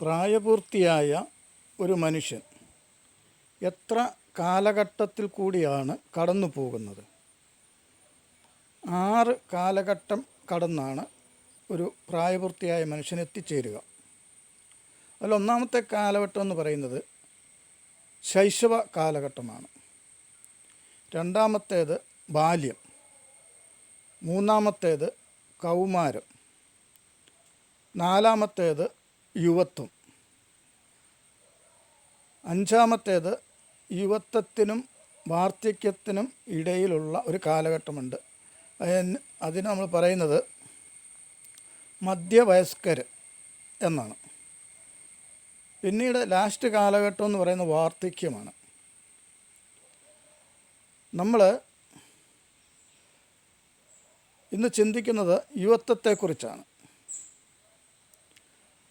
പ്രായപൂർത്തിയായ ഒരു മനുഷ്യൻ എത്ര കാലഘട്ടത്തിൽ കൂടിയാണ് കടന്നു പോകുന്നത്? ആറ് കാലഘട്ടം കടന്നാണ് ഒരു പ്രായപൂർത്തിയായ മനുഷ്യൻ എത്തിച്ചേരുക. അതിൽ ഒന്നാമത്തെ കാലഘട്ടം എന്ന് പറയുന്നത് ശൈശവ കാലഘട്ടമാണ്. രണ്ടാമത്തേത് ബാല്യം. മൂന്നാമത്തേത് കൗമാരം. നാലാമത്തേത് യുവത്വം. അഞ്ചാമത്തേത് യുവത്വത്തിനും വാർദ്ധക്യത്തിനും ഇടയിലുള്ള ഒരു കാലഘട്ടമുണ്ട്. അതിന് നമ്മൾ പറയുന്നത് മധ്യവയസ്കർ എന്നാണ്. പിന്നീട് ലാസ്റ്റ് കാലഘട്ടം എന്ന് പറയുന്ന വാർദ്ധക്യമാണ്. നമ്മൾ ഇന്ന് ചിന്തിക്കുന്നത് യുവത്വത്തെക്കുറിച്ചാണ്.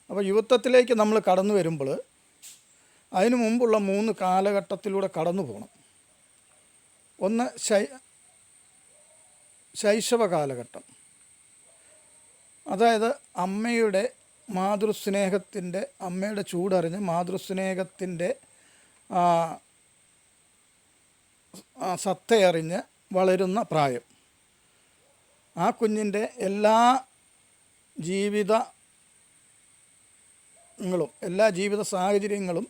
അപ്പോൾ യുവത്വത്തിലേക്ക് നമ്മൾ കടന്നു വരുമ്പോൾ അതിനു മുമ്പുള്ള മൂന്ന് കാലഘട്ടത്തിലൂടെ കടന്നു പോകണം. ഒന്ന് ശൈ ശൈശവ കാലഘട്ടം. അതായത് അമ്മയുടെ മാതൃസ്നേഹത്തിന്റെ അമ്മയുടെ ചൂടറിഞ്ഞ് മാതൃസ്നേഹത്തിന്റെ സത്തയറിഞ്ഞ് വളരുന്ന പ്രായം. ആ കുഞ്ഞിന്റെ എല്ലാ ജീവിതങ്ങളും എല്ലാ ജീവിത സാഹചര്യങ്ങളും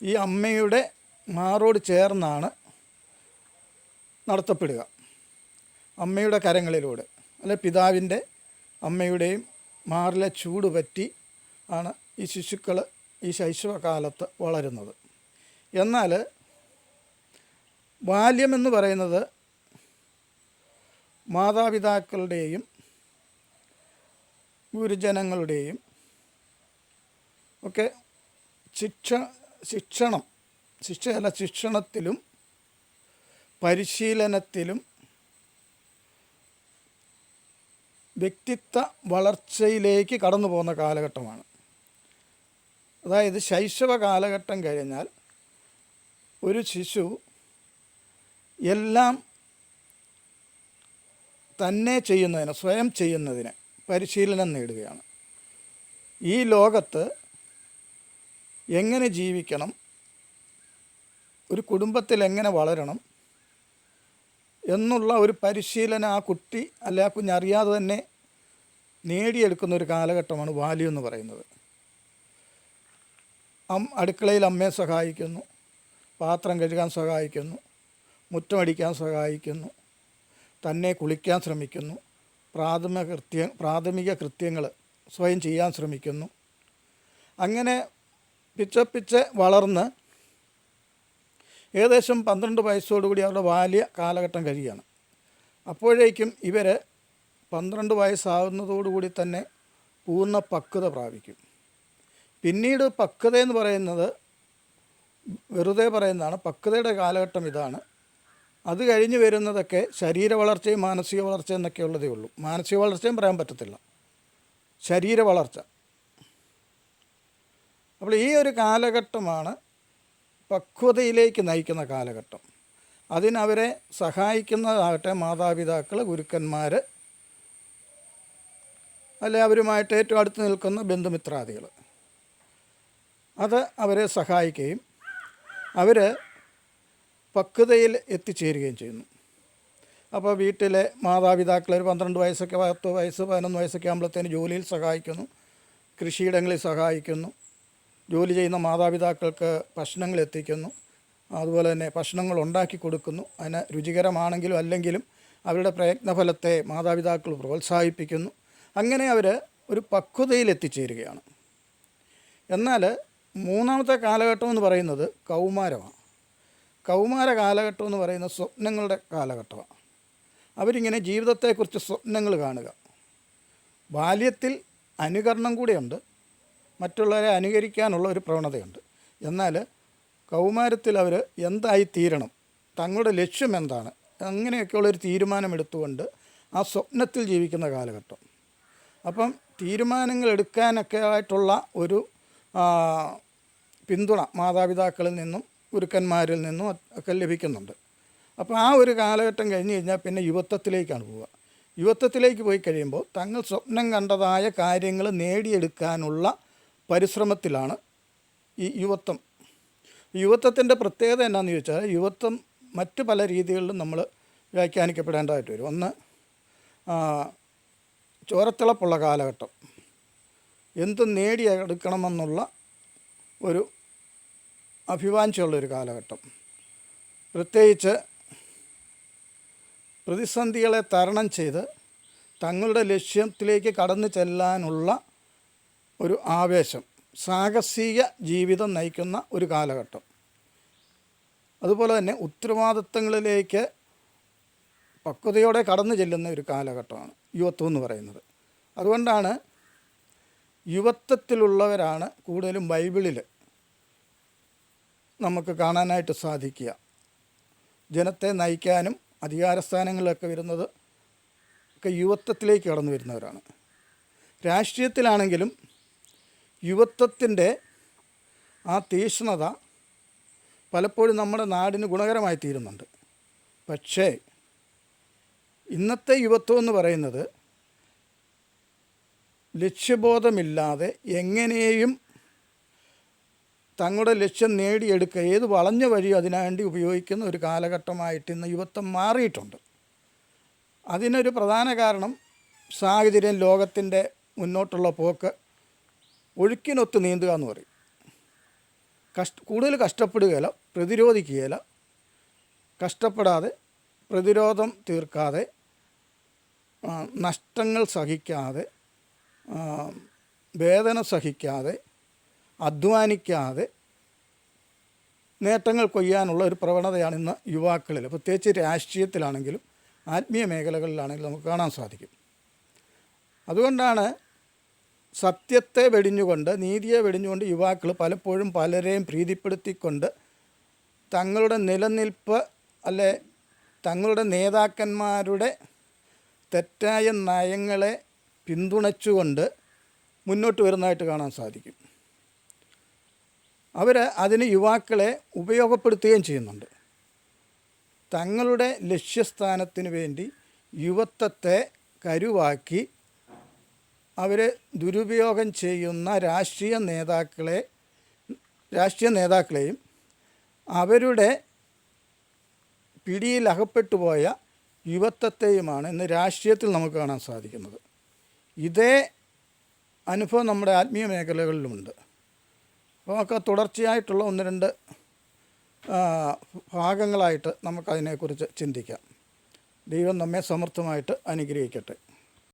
ഈ അമ്മയുടെ മാറോട് ചേർന്നാണ് നടത്തപ്പെടുക. അമ്മയുടെ കരങ്ങളിലൂടെ അല്ലെ പിതാവിന്റെ അമ്മയുടെയും മാറിലെ ചൂട് പറ്റി ആണ് ഈ ശിശുക്കൾ ഈ ശൈശവകാലത്ത് വളരുന്നത്. എന്നാൽ ബാല്യമെന്ന് പറയുന്നത് മാതാപിതാക്കളുടെയും ഗുരുജനങ്ങളുടെയും ഒക്കെ ശിക്ഷ ശിക്ഷണം ശിക്ഷയല്ല ശിക്ഷണത്തിലും പരിശീലനത്തിലും വ്യക്തിത്വ വളർച്ചയിലേക്ക് കടന്നു പോകുന്ന കാലഘട്ടമാണ്. അതായത് ശൈശവ കാലഘട്ടം കഴിഞ്ഞാൽ ഒരു ശിശു എല്ലാം തന്നെ ചെയ്യുന്നതിന് സ്വയം ചെയ്യുന്നതിന് പരിശീലനം നേടുകയാണ്. ഈ ലോകത്ത് എങ്ങനെ ജീവിക്കണം? ഒരു കുടുംബത്തിൽ എങ്ങനെ വളരണം? എന്നുള്ള ഒരു പരിശീലനം ആ കുട്ടി അല്ലെ ആ കുഞ്ഞറിയാതെ തന്നെ നേടിയെടുക്കുന്ന ഒരു കാലഘട്ടമാണ് വാല്യു എന്ന് പറയുന്നത്. അം അടുക്കളയിൽ അമ്മയെ സഹായിക്കുന്നു പാത്രം കഴുകാൻ സഹായിക്കുന്നു മുറ്റമടിക്കാൻ സഹായിക്കുന്നു തന്നെ കുളിക്കാൻ ശ്രമിക്കുന്നു പ്രാഥമിക കൃത്യ പ്രാഥമിക കൃത്യങ്ങൾ സ്വയം ചെയ്യാൻ ശ്രമിക്കുന്നു. അങ്ങനെ പിച്ചപ്പിച്ച് വളർന്ന് ഏകദേശം പന്ത്രണ്ട് വയസ്സോടുകൂടി അവരുടെ ബാല്യ കാലഘട്ടം കഴിയുകയാണ്. അപ്പോഴേക്കും ഇവർ പന്ത്രണ്ട് വയസ്സാവുന്നതോടുകൂടി തന്നെ പൂർണ പക്വത പ്രാപിക്കും. പിന്നീട് പക്വത എന്ന് പറയുന്നത് വെറുതെ പറയുന്നതാണ് പക്വതയുടെ കാലഘട്ടം ഇതാണ്. അത് കഴിഞ്ഞ് വരുന്നതൊക്കെ ശരീര വളർച്ചയും മാനസിക വളർച്ച എന്നൊക്കെ ഉള്ളതേ ഉള്ളൂ. മാനസിക വളർച്ചയും പറയാൻ പറ്റത്തില്ല. ശരീര വളർച്ച. അപ്പോൾ ഈ ഒരു കാലഘട്ടമാണ് പക്വതയിലേക്ക് നയിക്കുന്ന കാലഘട്ടം. അതിനവരെ സഹായിക്കുന്നതാകട്ടെ മാതാപിതാക്കൾ ഗുരുക്കന്മാർ അല്ലെ അവരുമായിട്ട് ഏറ്റവും അടുത്ത് നിൽക്കുന്ന ബന്ധുമിത്രാദികൾ അത് അവരെ സഹായിക്കുകയും അവർ പക്വതയിൽ എത്തിച്ചേരുകയും ചെയ്യുന്നു. അപ്പോൾ വീട്ടിലെ മാതാപിതാക്കൾ ഒരു പന്ത്രണ്ട് വയസ്സൊക്കെ പത്ത് വയസ്സ് പതിനൊന്ന് വയസ്സൊക്കെ ആകുമ്പോഴത്തേന് ജോലിയിൽ സഹായിക്കുന്നു കൃഷിയിടങ്ങളിൽ സഹായിക്കുന്നു ജോലി ചെയ്യുന്ന മാതാപിതാക്കൾക്ക് ഭക്ഷണങ്ങൾ എത്തിക്കുന്നു. അതുപോലെ തന്നെ ഭക്ഷണങ്ങൾ ഉണ്ടാക്കി കൊടുക്കുന്നു. അതിന് രുചികരമാണെങ്കിലും അല്ലെങ്കിലും അവരുടെ പ്രയത്നഫലത്തെ മാതാപിതാക്കൾ പ്രോത്സാഹിപ്പിക്കുന്നു. അങ്ങനെ അവർ ഒരു പക്വതയിൽ എത്തിച്ചേരുകയാണ്. എന്നാൽ മൂന്നാമത്തെ കാലഘട്ടം എന്ന് പറയുന്നത് കൗമാരമാണ്. കൗമാര കാലഘട്ടം എന്ന് പറയുന്നത് സ്വപ്നങ്ങളുടെ കാലഘട്ടമാണ്. അവരിങ്ങനെ ജീവിതത്തെക്കുറിച്ച് സ്വപ്നങ്ങൾ കാണുക. ബാല്യത്തിൽ അനുകരണം കൂടെയുണ്ട്. മറ്റുള്ളവരെ അനുകരിക്കാനുള്ള ഒരു പ്രവണതയുണ്ട്. എന്നാൽ കൗമാരത്തിൽ അവർ എന്തായി തീരണം? തങ്ങളുടെ ലക്ഷ്യം എന്താണ്? അങ്ങനെയൊക്കെയുള്ളൊരു തീരുമാനമെടുത്തുകൊണ്ട് ആ സ്വപ്നത്തിൽ ജീവിക്കുന്ന കാലഘട്ടം. അപ്പം തീരുമാനങ്ങൾ എടുക്കാനൊക്കെ ആയിട്ടുള്ള ഒരു പിന്തുണ മാതാപിതാക്കളിൽ നിന്നും ഗുരുക്കന്മാരിൽ നിന്നും ഒക്കെ ലഭിക്കുന്നുണ്ട്. അപ്പോൾ ആ ഒരു കാലഘട്ടം കഴിഞ്ഞ് കഴിഞ്ഞാൽ പിന്നെ യുവത്വത്തിലേക്കാണ് പോവുക. യുവത്വത്തിലേക്ക് പോയി കഴിയുമ്പോൾ തങ്ങൾ സ്വപ്നം കണ്ടതായ കാര്യങ്ങൾ നേടിയെടുക്കാനുള്ള പരിശ്രമത്തിലാണ് ഈ യുവത്വം. യുവത്വത്തിന്റെ പ്രത്യേകത എന്നാന്ന് ചോദിച്ചാൽ യുവത്വം മറ്റ് പല രീതികളിലും നമ്മൾ വ്യാഖ്യാനിക്കപ്പെടേണ്ടതായിട്ട് വരും. ഒന്ന് ചോരത്തിളപ്പുള്ള കാലഘട്ടം. എന്ത് നേടിയെടുക്കണമെന്നുള്ള ഒരു അഭിവാഞ്ചുള്ളൊരു കാലഘട്ടം. പ്രത്യേകിച്ച് പ്രതിസന്ധികളെ തരണം ചെയ്ത് തങ്ങളുടെ ലക്ഷ്യത്തിലേക്ക് കടന്നു ചെല്ലാനുള്ള ഒരു ആവേശം സാഹസിക ജീവിതം നയിക്കുന്ന ഒരു കാലഘട്ടം. അതുപോലെ തന്നെ ഉത്തരവാദിത്തങ്ങളിലേക്ക് പക്വതയോടെ കടന്നു ചെല്ലുന്ന ഒരു കാലഘട്ടമാണ് യുവത്വം എന്ന് പറയുന്നത്. അതുകൊണ്ടാണ് യുവത്വത്തിലുള്ളവരാണ് കൂടുതലും ബൈബിളിൽ നമുക്ക് കാണാനായിട്ട് സാധിക്കുക. ജനത്തെ നയിക്കാനും അധികാരസ്ഥാനങ്ങളിലൊക്കെ വരുന്നത് ഒക്കെ യുവത്വത്തിലേക്ക് കടന്നു വരുന്നവരാണ്. രാഷ്ട്രീയത്തിലാണെങ്കിലും യുവത്വത്തിന്റെ ആ തീഷ്ണത പലപ്പോഴും നമ്മുടെ നാടിന് ഗുണകരമായി തീരുന്നുണ്ട്. പക്ഷേ ഇന്നത്തെ യുവത്വം എന്ന് പറയുന്നത് ലക്ഷ്യബോധമില്ലാതെ എങ്ങനെയും തങ്ങളുടെ ലക്ഷ്യം നേടിയെടുക്കുക ഏത് വളഞ്ഞ വഴിയും അതിനുവേണ്ടി ഉപയോഗിക്കുന്ന ഒരു കാലഘട്ടമായിട്ട് ഇന്ന് യുവത്വം മാറിയിട്ടുണ്ട്. അതിനൊരു പ്രധാന കാരണം സാഹചര്യം ലോകത്തിന്റെ മുന്നോട്ടുള്ള പോക്ക് ഒഴുക്കിനൊത്ത് നീന്തുക എന്ന് പറയും. കഷ്ട കൂടുതൽ കഷ്ടപ്പെടുകയില്ല പ്രതിരോധിക്കുകയില്ല. കഷ്ടപ്പെടാതെ പ്രതിരോധം തീർക്കാതെ നഷ്ടങ്ങൾ സഹിക്കാതെ വേദന സഹിക്കാതെ അധ്വാനിക്കാതെ നേട്ടങ്ങൾ കൊയ്യാനുള്ള ഒരു പ്രവണതയാണ് ഇന്ന് യുവാക്കളിൽ. പ്രത്യേകിച്ച് രാഷ്ട്രീയത്തിലാണെങ്കിലും ആത്മീയ മേഖലകളിലാണെങ്കിലും നമുക്ക് കാണാൻ സാധിക്കും. അതുകൊണ്ടാണ് സത്യത്തെ വെടിഞ്ഞുകൊണ്ട് നീതിയെ വെടിഞ്ഞുകൊണ്ട് യുവാക്കൾ പലപ്പോഴും പലരെയും പ്രീതിപ്പെടുത്തിക്കൊണ്ട് തങ്ങളുടെ നിലനിൽപ്പ് അല്ലെ തങ്ങളുടെ നേതാക്കന്മാരുടെ തെറ്റായ നയങ്ങളെ പിന്തുണച്ചുകൊണ്ട് മുന്നോട്ട് വരുന്നതായിട്ട് കാണാൻ സാധിക്കും. അവർ അതിന് യുവാക്കളെ ഉപയോഗപ്പെടുത്തുകയും ചെയ്യുന്നുണ്ട്. തങ്ങളുടെ ലക്ഷ്യസ്ഥാനത്തിന് വേണ്ടി യുവത്വത്തെ കരുവാക്കി അവർ ദുരുപയോഗം ചെയ്യുന്ന രാഷ്ട്രീയ നേതാക്കളെ രാഷ്ട്രീയ നേതാക്കളെയും അവരുടെ പിടിയിൽ അകപ്പെട്ടു പോയ യുവത്വത്തെയുമാണ് ഇന്ന് രാഷ്ട്രീയത്തിൽ നമുക്ക് കാണാൻ സാധിക്കുന്നത്. ഇതേ അനുഭവം നമ്മുടെ ആത്മീയ മേഖലകളിലുമുണ്ട്. അപ്പോൾ ഒക്കെ തുടർച്ചയായിട്ടുള്ള ഒന്ന് രണ്ട് ഭാഗങ്ങളായിട്ട് നമുക്കതിനെക്കുറിച്ച് ചിന്തിക്കാം. ദൈവം നമ്മെ സമർത്ഥമായിട്ട് അനുഗ്രഹിക്കട്ടെ.